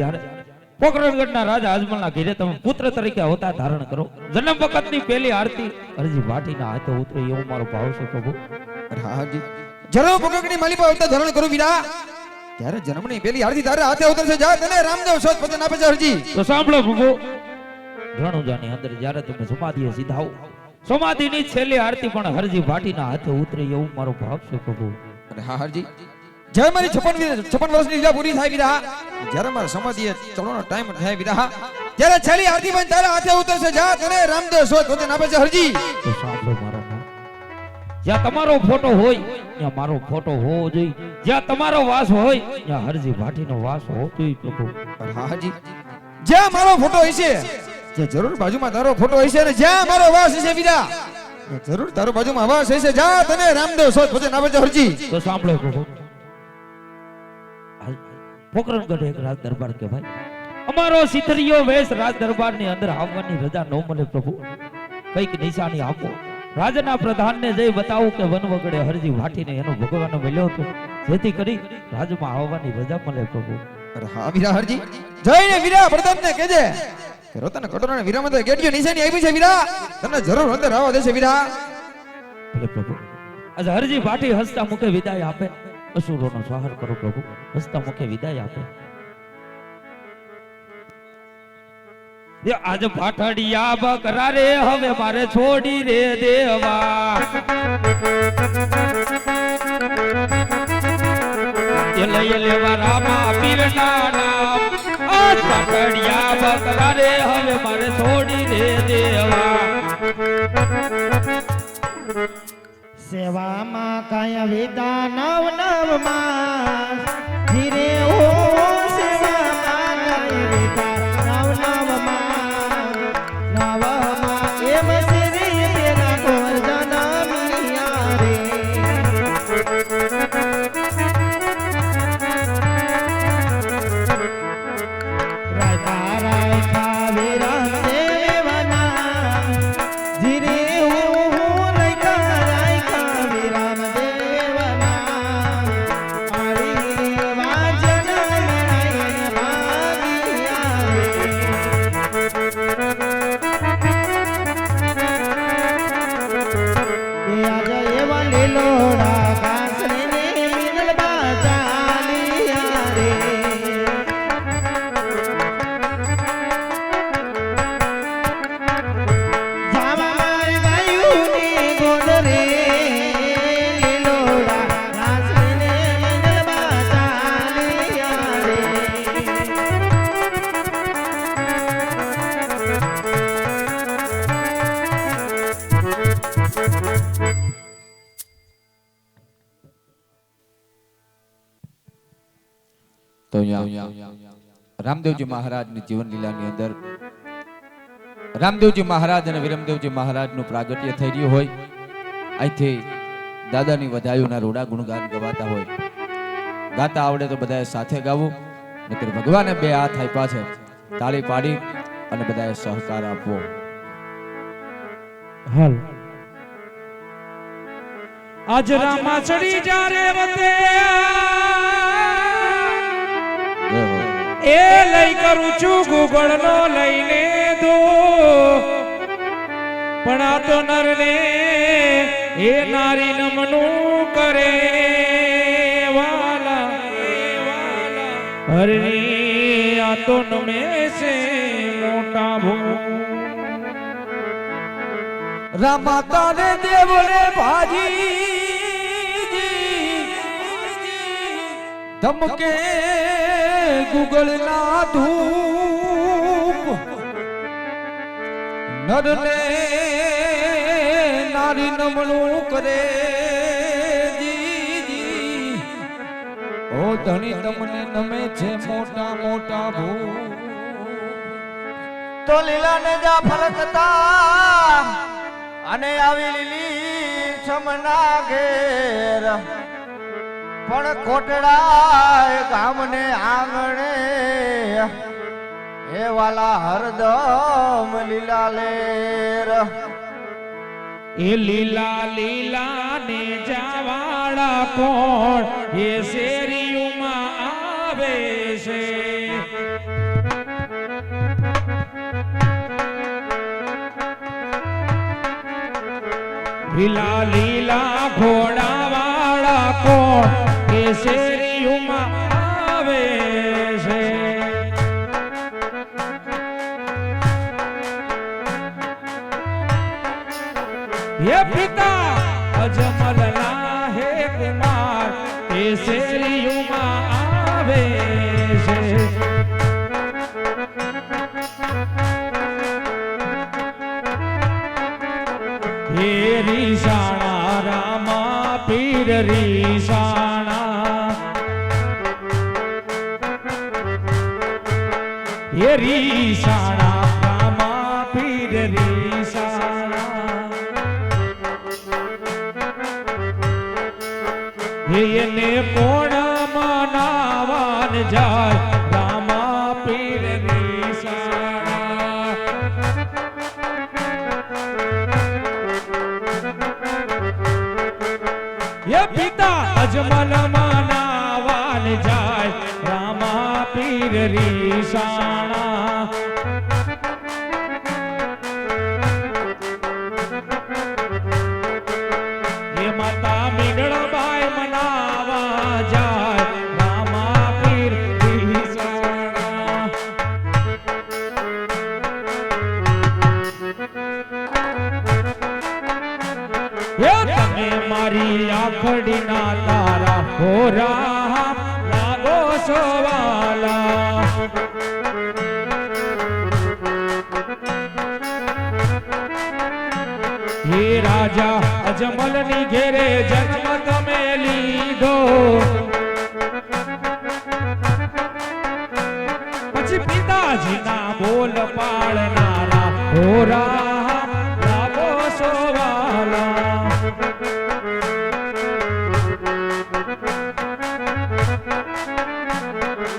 જ્યારે પોકરણગઢના રાજા અજમલના ઘેરે તમે પુત્ર તરીકે અવતાર ધારણ કરો. જન્મ વખતની પહેલી આરતી. અરજી ભાટીના હાથે ઉતરે એવો મારો ભાવ છે પ્રભુ. હાજી જરો માલી માલિપા અવતાર ધારણ કરો વીરા ત્યારે જન્મની પહેલી આરતી તારે હાથે ઉતરશે. જા તને રામદેવ સોત પતન આપે છે હરજી તો સાંભળો પ્રભુ. રણુજાની અંદર જ્યારે તમે સમાધિએ સીધાઓ. સમાધિની છેલ્લી આરતી પણ હરજી ભાટીના હાથે ઉતરે એવું મારો ભાવ છે પ્રભુ. હરજી જય મારી છપ્પન છપ્પન વર્ષની લીલા પૂરી થાય વીરા જ્યારે મારા સમાધિએ ચડવાનો ટાઈમ થાય વીરા ત્યારે છેલ્લી આરતી પણ તારા હાથે ઉતરશે. જા તને રામદેવ સોત પતન આપે છે હરજી. તો સાંભળો મારા જ્યાં તમારો ફોટો હોય ત્યાં મારો ફોટો હોવો જોઈએ. જ્યાં તમારો વાસ હોય ત્યાં હરજી ભાટીનો વાસ હોવો જોઈએ પ્રભુ. અરે જ્યાં મારો ફોટો હશે જે જરૂર બાજુમાં તારો ફોટો હશે અને જ્યાં મારો વાસ હશે બીજા જરૂર તારો બાજુમાં વાસ હશે. જા તને રામદેવ સોત પતન આપે છે હરજી. તો સાંભળો પ્રભુ. પોકરણગઢ એક રાજ દરબાર કહેવાય. અમારો સિથરિયો વેશ રાજ દરબારની અંદર આવવાની રજા ન મળે પ્રભુ. કંઈક નિશાની આપો. રાજના પ્રધાનને જઈ બતાવું કે વન વગડે હરજી વાટીને એનો ભગવાન મળ્યો હતો. જેથી કરી રાજમાં આવવાની રજા મળે પ્રભુ. અરે હા વીરા હરજી. જઈને વીરા પ્રતાપને કહેજે કે રોતાના કટોરાના વીરામાં તો ગેડિયો નિશાની આવી છે વીરા તને જરૂર અંદર આવવા દેશે વીરા પ્રભુ આજે હરજી ભાટી હસતા મુખે વિદાય આપે. અસુરોનો સંહાર કરો પ્રભુ. હસતા મુખે વિદાય આપે. આજ પાઠડિયા બકરા રે હવે મારે છોડી રે દેવા. લઈ લેવા રામા પીરના નામ આજ બકરા રે હવે મારે છોડી રે દેવા. સેવામાં કાય વિદા નવ નવમાં ધીરે ઓ સેવામાં કાય વિદા રામદેવજી મહારાજની જીવન લીલાની અંદર રામદેવજી મહારાજ અને વિરમદેવજી મહારાજનું પ્રાગટ્ય થઈ રહ્યું હોય અહીંથી દાદાની વધાયુના રોડા ગુણગાન ગવાતા હોય ગાતા આવડે તો બધાએ સાથે ગાવું, નહીતર ભગવાને બે હાથ આપ્યા છે, તાળી પાડી અને બધાએ સહકાર આપવો હાલ આજ રામા ચડી જા રે વતે. એ લઈ કરું છું ગુગળ નો લઈને દો. પણ આ તો નર ને એ નારી નમનું કરે વાલા. હરે આ તો નમે છે મોટા ભૂ. રમાતા દેવને ભાજી ધમકે ગુગળ ના ધૂપ. નરને નારી નમણું કરે ઓ ધણી, તમને નમે છે મોટા મોટા ભૂ તો લીલા ને જા ફરકતા અને આવી લીલી છમના ઘેર પણ કોટડા ગામને આંગણે. હે વાલા હરદમ લીલા લેર. એ લીલા લીલા ને જવાળા કોણ? એ શેરીઓમાં આવે છે. લીલા લીલા ઘોડા વાળા કોણ? કેસરીયુમાં આવે છે. હે પિતા અજમલના હે કુમાર કેસરીયુમાં આવે છે. હે રીસાણા, રામા, પીર રીસાણા હે રીસાણા રામા પીર રીસાણા હે એને કોણ મનાવાન જાય રામા પીર રીસાણા એ પિતા અજમલ માનાવાન જાય રામા પીર હે રાજા અજમલની ઘેરે જન્મ તમે લીધો પછી પિતાજીના બોલ પાડનારા હોરા લાગો સોવાલા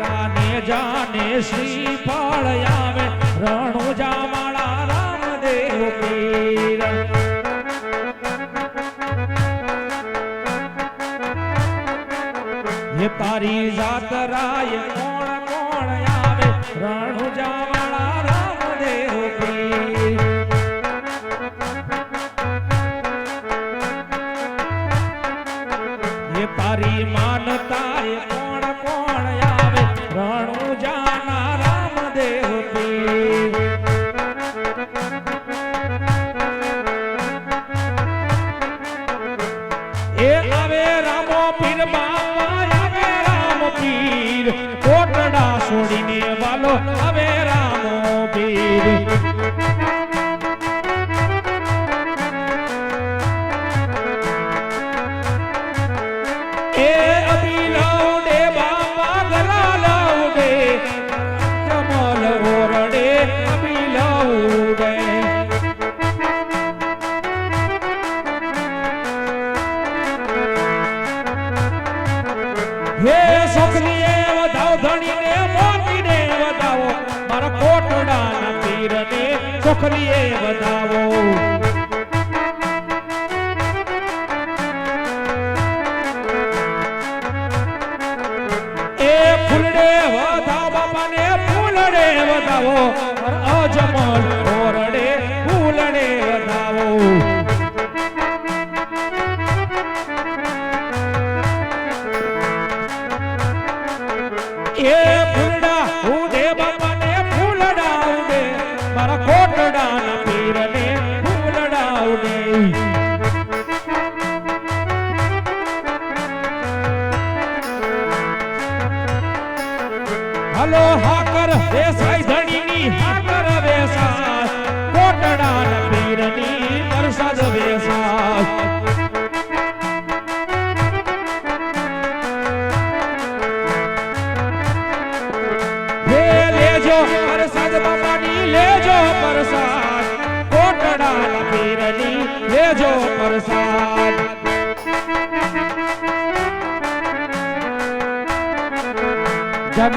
લાને જાને શ્રી ફળ આવે રણુજા માળા રામદેવ પીર તારી જાતરાય કોણ કોણ આવે? રણુજા તારી માનતા કોણ કોણ આવે? રણુ છોકરીએ વધાવો એ ફૂલડે વધાવ બાપાને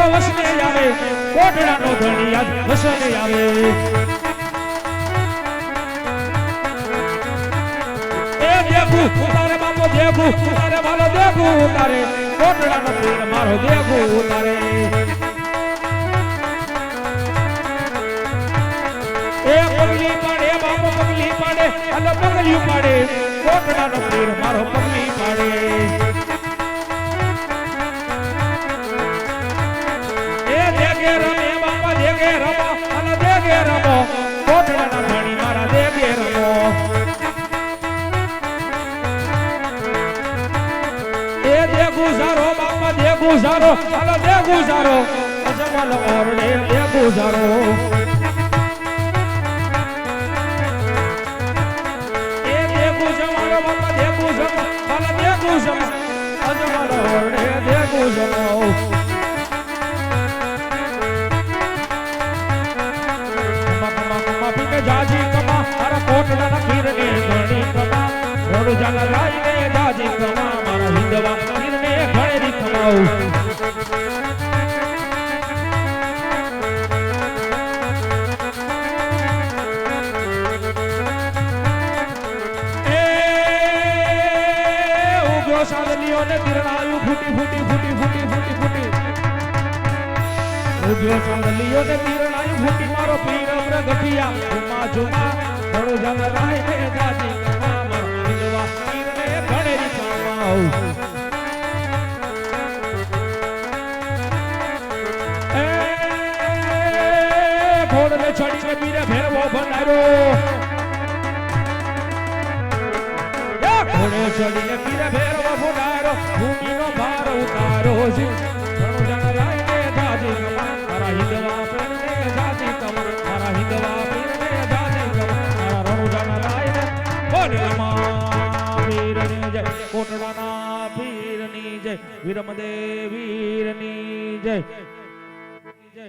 વસને આવે, કોટડાનો ધણી આજ વસને આવે. એ દેખું, ઉતારે બાપો દેખું, ઉતારે મારો દેખું, ઉતારે. કોટડાનો ધણી મારો દેખું, ઉતારે. એ પગલી પાડે બાપો પગલી પાડે, અને પગલી પાડે. કોટડાનો ધણી મારો પગલી પાડે. એ દે ગુજારો બાપા દે ગુજારો હાલો દે ગુજારો અજમલ ઓરડે દે ગુજારો એ ઉગ્યો સાદલીઓ ને તિરણાયું ફૂટી ફૂટી ફૂટી ફૂટી ફૂટી ફૂટી ઉગ્યો સાદલીઓ ને તિરણાયું ફૂટી મારો પીર ઝુમા થોડું જંગ રાય ને ભેરવો ચડીને પીરે ભેરવો ફુલારો ભૂમિનો ભાર ઉતારો છે ઘણો જણ રાયને કમા મારા હિંદવા પીરને જાજી કમા મારા હિંદવા પીરને જાજી કમા મારા રણુ જણ રાયને કોટડામાં વીરની જય પીરની જય જય જય.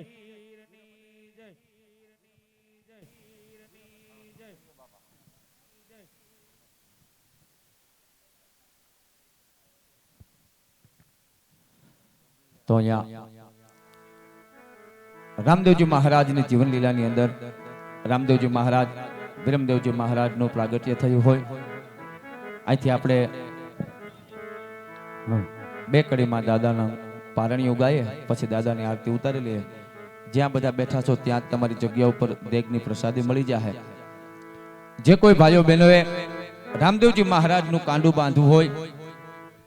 તો અહીંયા રામદેવજી મહારાજની જીવન લીલાની અંદર રામદેવજી મહારાજ, વિરમદેવજી મહારાજનું પ્રાગટ્ય થયું હોય. અહીંથી આપણે બે કડીમાં દાદાના પારણી ઉગાઈએ, પછી દાદાની આરતી ઉતારી લઈએ. જ્યાં બધા બેઠા છો ત્યાં તમારી જગ્યા ઉપર દેગની પ્રસાદી મળી જાય જે કોઈ ભાઈઓ બહેનોએ રામદેવજી મહારાજનું કાંડું બાંધવું હોય,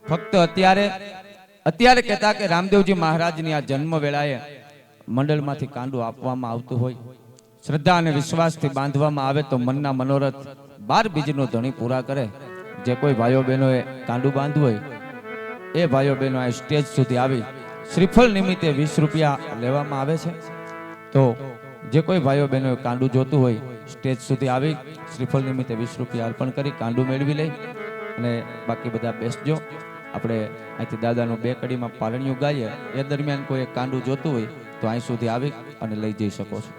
ફક્ત અત્યારે અત્યારે કહેતા કે રામદેવજી મહારાજની આ જન્મ વેળાએ મંડળમાંથી કાંડું આપવામાં આવતું હોય, શ્રદ્ધા અને વિશ્વાસથી બાંધવામાં આવે તો મનના મનોરથ બાર બીજનો ધણી પૂરા કરે. જે કોઈ ભાઈઓ બહેનોએ કાંડું બાંધવું હોય, એ ભાઈઓ બહેનો આ સ્ટેજ સુધી આવી શ્રીફળ નિમિત્તે વીસ રૂપિયા લેવામાં આવે છે. તો જે કોઈ ભાઈઓ બહેનોએ કાંડું જોતું હોય, સ્ટેજ સુધી આવી શ્રીફળ નિમિત્તે વીસ રૂપિયા અર્પણ કરી કાંડું મેળવી લઈ અને બાકી બધા બેસજો. આપણે અહીંથી દાદાનું બે કડીમાં પાલણીયું ગાઈએ, એ દરમિયાન કોઈ કાંડું જોતું હોય તો અહીં સુધી આવી અને લઈ જઈ શકો છો.